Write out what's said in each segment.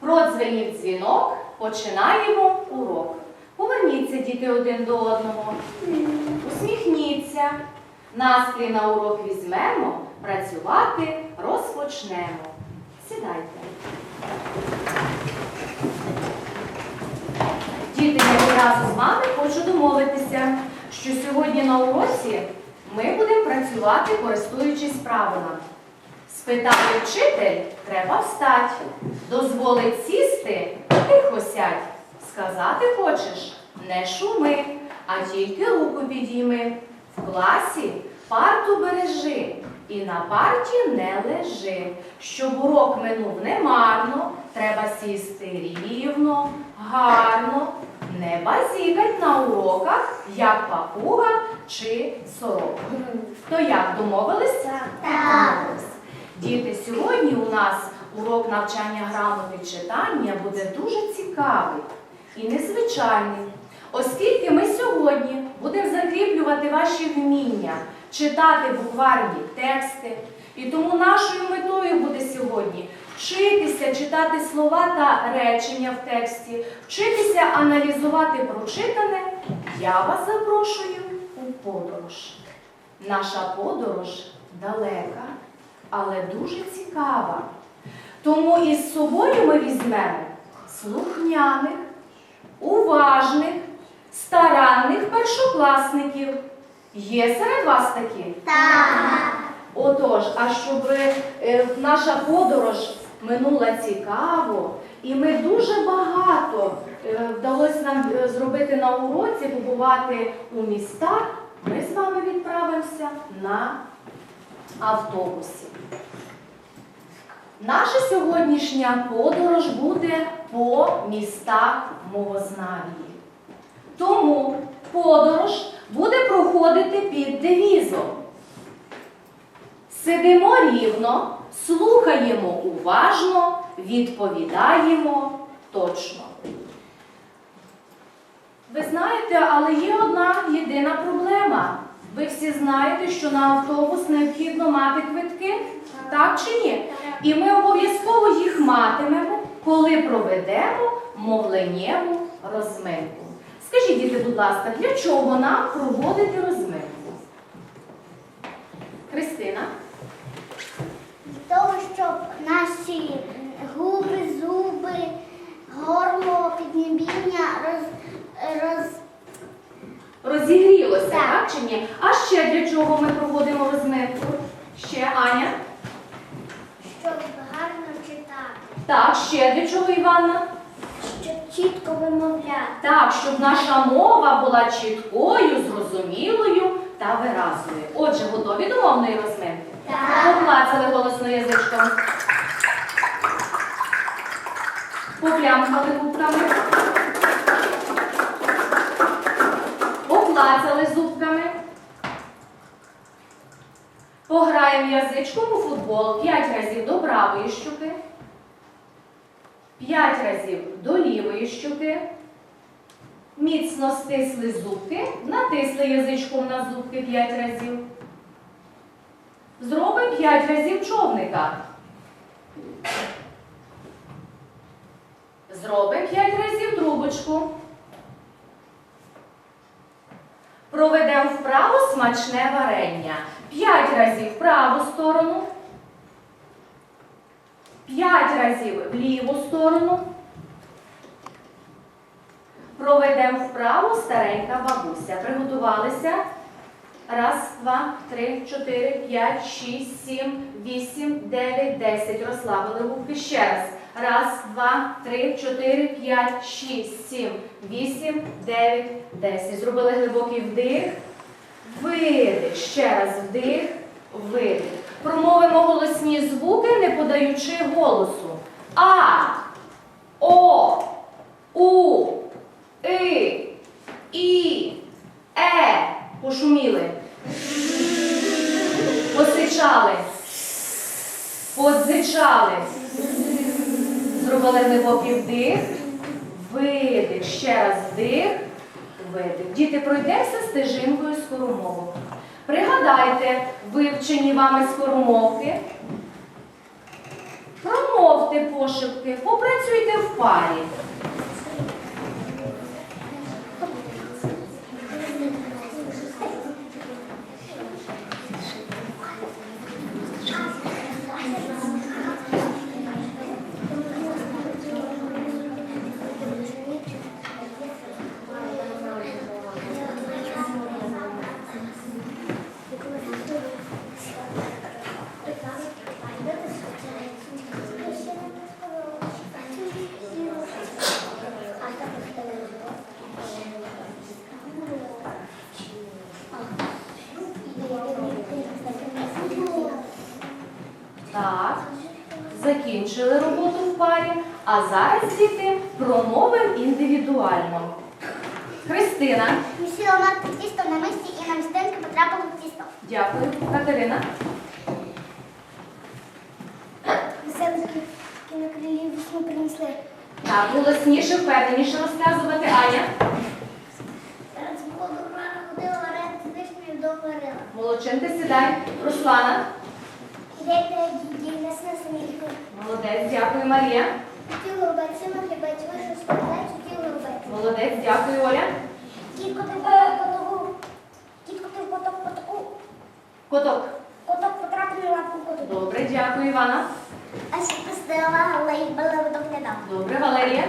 Продзвенів дзвінок, починаємо урок. Поверніться, діти, один до одного. Усміхніться. Настрій на урок візьмемо, працювати розпочнемо. Сідайте. Діти, я відразу з вами хочу домовитися, що сьогодні на уроці ми будемо працювати, користуючись правилами. Спитати вчитель, треба встать. Дозволить сісти, тихо сядь. Сказати хочеш, не шуми, а тільки руку підійми. В класі парту бережи і на парті не лежи. Щоб урок минув немарно, треба сісти рівно, гарно, не базікать на уроках, як папуга чи сорока. То як домовилися? Домовились. Діти, сьогодні у нас урок навчання грамоти читання буде дуже цікавий і незвичайний, оскільки ми сьогодні будемо закріплювати ваші вміння читати букварні тексти. І тому нашою метою буде сьогодні вчитися читати слова та речення в тексті, вчитися аналізувати прочитане. Я вас запрошую у подорож. Наша подорож далека, але дуже цікава. Тому із собою ми візьмемо слухняних, уважних, старанних першокласників. Є серед вас такі? Так. Отож, а щоб е, наша подорож минула цікаво, і ми дуже багато е, вдалося нам е, зробити на уроці, побувати у містах, ми з вами відправимося на автобусі. Наша сьогоднішня подорож буде по містах Мовознавії. Тому подорож буде проходити під девізом. Сидимо рівно, слухаємо уважно, відповідаємо точно. Ви знаєте, але є одна єдина проблема. Ви всі знаєте, що на автобус необхідно мати квитки, так чи ні? І ми обов'язково їх матимемо, коли проведемо мовленнєву розминку. Скажіть, діти, будь ласка, для чого нам проводити розминку? Христина? Для того, щоб наші губи, зуби, горло, піднебіння роз, роз, так. Чи ні? А ще для чого ми проводимо розминку? Ще Аня? щоб гарно читати, Так, ще для чого Іванна? щоб чітко вимовляти. Так, щоб наша мова була чіткою, зрозумілою та виразною. Отже, готові до мовної розминки? Так. Поклацали голосно язичком. Поплямкали губками. Поклацали зубками. Пограємо язичком у футбол 5 разів до правої щуки. 5 разів до лівої щуки. Міцно стисли зубки, натисли язичком на зубки 5 разів. Зробимо 5 разів човника. Зробимо 5 разів трубочку. Проведемо вправо смачне варення. 5 разів в праву сторону. 5 разів в ліву сторону. Проведемо вправо старенька бабуся. Приготувалися. Раз, два, три, чотири, п'ять, шість, сім, вісім, дев'ять, десять. Розслабили губки ще раз. Раз, два, три, чотири, п'ять, шість, сім, вісім, дев'ять, десять. Зробили глибокий вдих. Видих. Ще раз вдих, видих. Промовимо голосні звуки, не подаючи голосу. А, О, У, И, І, Е. Пошуміли. Посичали. Позичали. Зробили глибокий вдих. Видих. Ще раз вдих. Видих. Діти, пройдемося стежинкою скоромовок. Пригадайте вивчені вами скоромовки. Промовте пошепки, попрацюйте в парі. Так, закінчили роботу в парі, а зараз діти промовимо індивідуально. Христина, Місіла мати тісто на мисці і на містинки потрапило в тісто. дякую. Катерина, Веселики на крилі весну принесли. так, голосніше, впевненіше розказувати. Аня, Зараз було до ходила варити з вишнею до варила. молодчинка, сідай. Руслана, молодець, дякую. Марія, молодець, дякую. Оля. Кітко ти поток. Кітко ти поток потоку. Коток. Коток потрапив на лапку коту. Добре, дякую, Івана. А ще пустила, але й балевидок не дав. Добре, Валерія.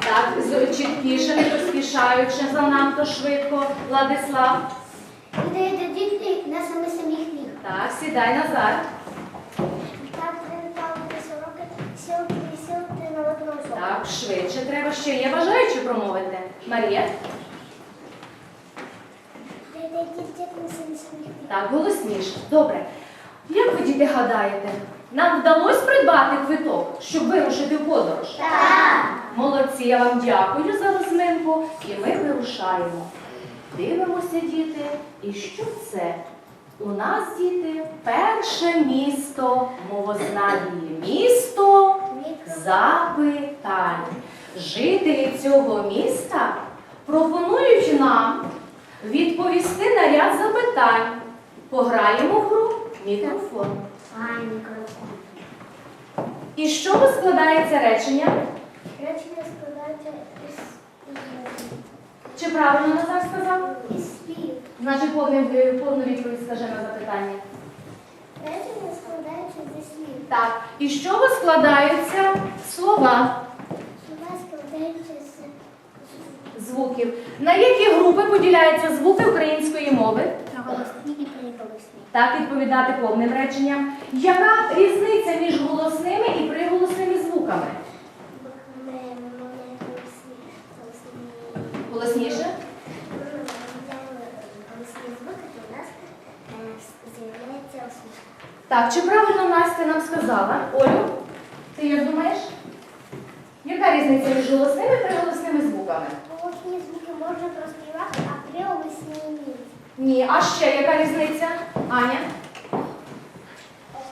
Так, чіткіше, не поспішаючи занадто швидко. Владислав. Ідейте, діти, Так, сідай назад. Так. Так, швидше треба ще. Є бажаючі промовити. Марія. Так, голосніше. Добре. Як ви, діти, гадаєте, нам вдалося придбати квиток, щоб вирушити в подорож? Так. Молодці, я вам дякую за розминку. І ми вирушаємо. Дивимося, діти, і що це? У нас, діти, перше місто мовознання. Місто запитань. Жителі цього міста пропонують нам відповісти на ряд запитань. Пограємо в гру мікрофон. І з чого складається речення? Речення складається із, Чи правильно Назар сказав? із. Значить, повну, повну відповідь скажи на запитання. Речення складається зі слів. Так. І з чого складаються слова Слова складаються з звуків? На які групи поділяються звуки української мови? голосні і приголосні. Так, відповідати повним реченням. Яка різниця між голосними і приголосними звуками? Ми вони голосні, голосні. Голосніше? Голосні звуки, то у нас е, з'являється осмішка. Так, чи правильно Настя нам сказала? Олю, ти як думаєш? Яка різниця між голосними і приголосними звуками? Голосні звуки можна проспівати, а приголосні ні. Ні, а ще яка різниця? Аня?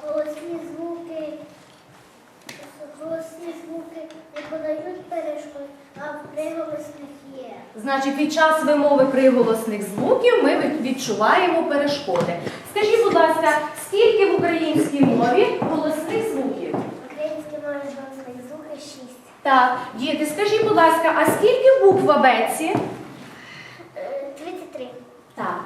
Голосні звуки, голосні звуки не подають перешкод, а приголосних є. Значить, під час вимови приголосних звуків ми відчуваємо перешкоди. Скажіть, будь ласка, скільки в українській мові голосних звуків? Українські мови голосних звуки шість. Так, діти, скажіть, будь ласка, а скільки букв в абетці? Е, 33. Так,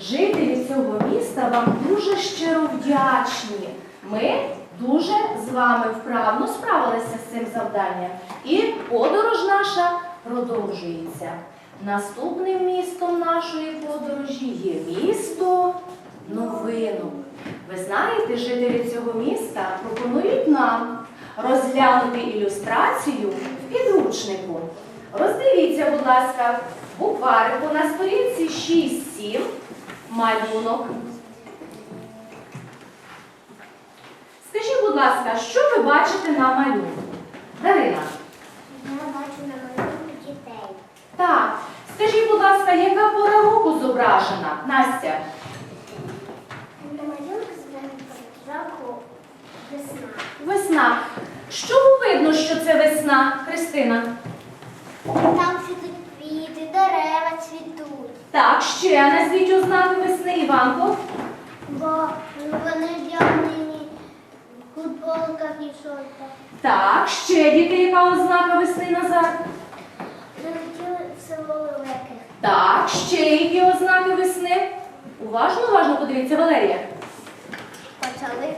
жителі цього міста вам дуже щиро вдячні. Ми дуже з вами вправно справилися з цим завданням. І подорож наша продовжується. Наступним містом нашої подорожі є місто Новину. Ви знаєте, жителі цього міста пропонують нам розглянути ілюстрацію в підручнику. Роздивіться, будь ласка, букварику на сторінці 6-7 малюнок. Скажіть, будь ласка, що ви бачите на малюнку? Дарина. Я бачу на малюнку дітей. Так. Скажіть, будь ласка, яка пора року зображена? Настя. На малюнку зверху весна. Весна. З чого видно, що це весна, Христина? Там цвітуть квіти, дерева цвітуть. Так, ще назвіть ознаки весни, Іванко. Бо вони вдягнені Футболка, кішонка. Так, ще діти, яка ознака весни назад? Село. Так, ще які ознаки весни? Уважно, уважно подивіться, Валерія. Почали,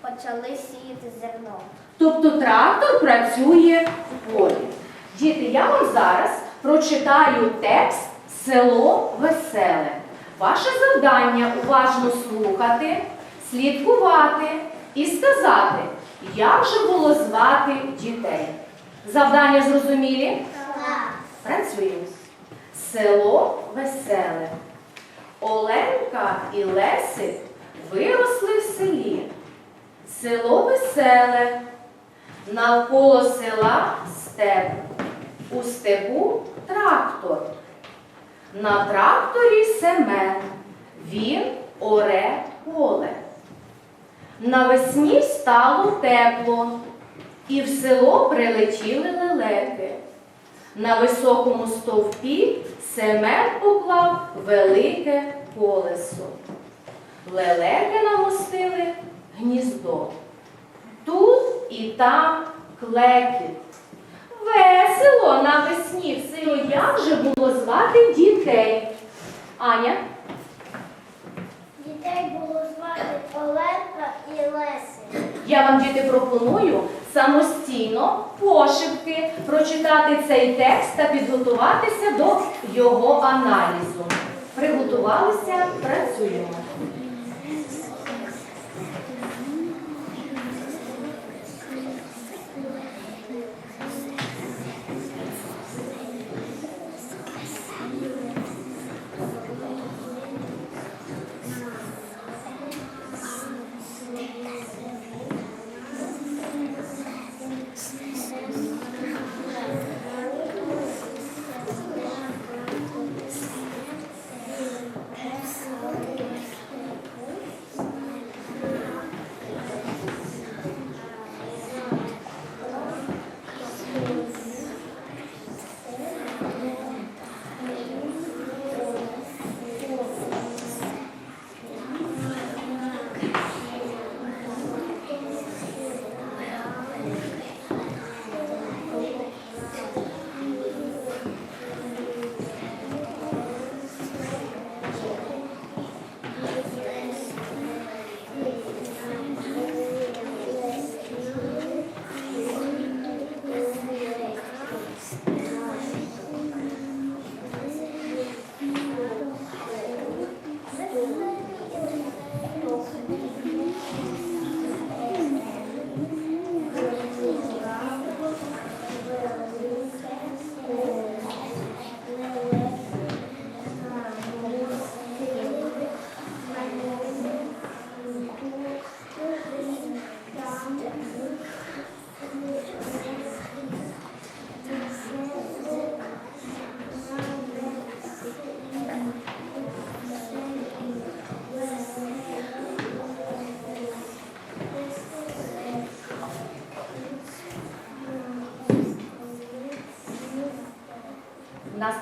почали сіяти зерно. Тобто трактор працює в полі. Діти, я вам зараз прочитаю текст Село Веселе. Ваше завдання уважно слухати, слідкувати і сказати, як же було звати дітей. Завдання зрозумілі? Так. Працюємо. Село Веселе. Оленка і Лесик виросли в селі. Село веселе. Навколо села степ. У степу трактор. На тракторі Семен. Він оре поле. Навесні стало тепло, і в село прилетіли лелеки. На високому стовпі Семен поклав велике колесо. Лелеки намостили гніздо. Тут і там клекіт. Весело навесні в селі як же було звати дітей. Аня, Дітей було звати Оленка і Леси. я вам діти пропоную самостійно пошепки прочитати цей текст та підготуватися до його аналізу. Приготувалися, працюємо.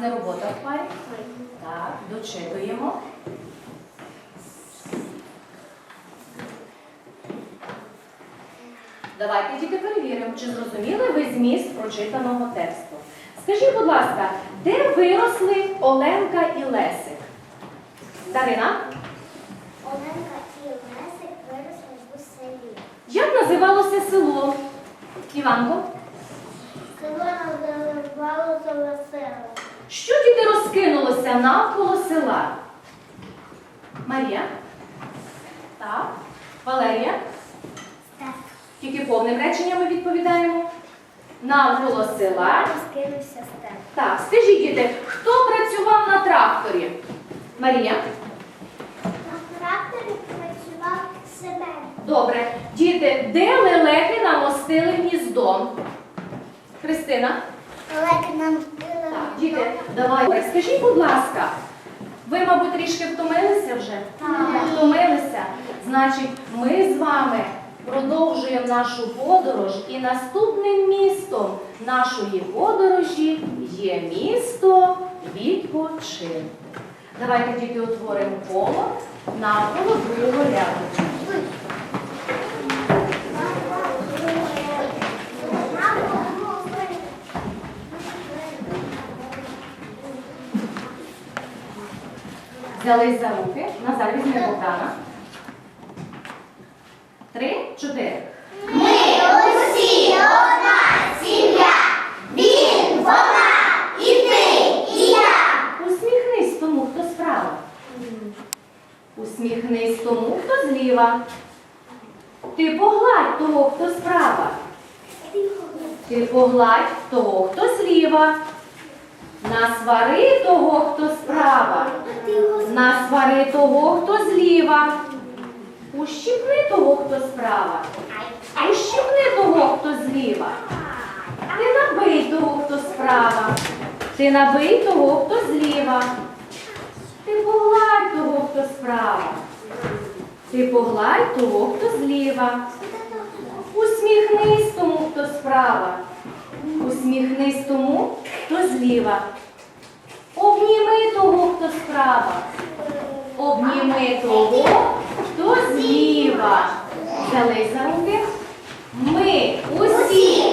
Не робота в парі. Так, дочитуємо. Давайте діти перевіримо, чи зрозуміли ви зміст прочитаного тексту. Скажіть, будь ласка, де виросли Оленка і Лесик? Дарина, Оленка і Лесик виросли в селі. як називалося село? Іванко, Село називалося Веселе. Що діти розкинулося навколо села? Марія? Так. Валерія? Так. Тільки повним реченням ми відповідаємо. Навколо села. Розкинувся степ. Так, скажіть, діти, хто працював на тракторі? Марія? На тракторі працював Семен. Добре. Діти, де лелеки намостили гніздо? Христина? Оленка нам діти, давай. Скажіть, будь ласка, ви, мабуть, трішки втомилися вже? Так. Втомилися? Значить, ми з вами продовжуємо нашу подорож, і наступним містом нашої подорожі є місто відпочинку. Давайте діти утворимо коло навколо другого ряду. Взялись за руки. Назар візьми Богдана. Три, чотири. Ми усі одна сім'я. Він, вона, і ти, і я. Усміхнись тому, хто справа. Усміхнись тому, хто зліва. Ти погладь того, хто справа. Ти погладь того, хто зліва. Насвари того, хто справа. Насвари того, хто зліва. Ущипни того, хто справа. Ущипни того, хто зліва. Ти набий того, хто справа. Ти набий того, хто зліва. Ти погладь того, хто справа. Ти погладь того, хто зліва. Усміхнись тому, хто справа. Усміхнись тому, хто зліва. Обніми того, хто справа. Обніми того, хто зліва. Залий за руки. Ми усі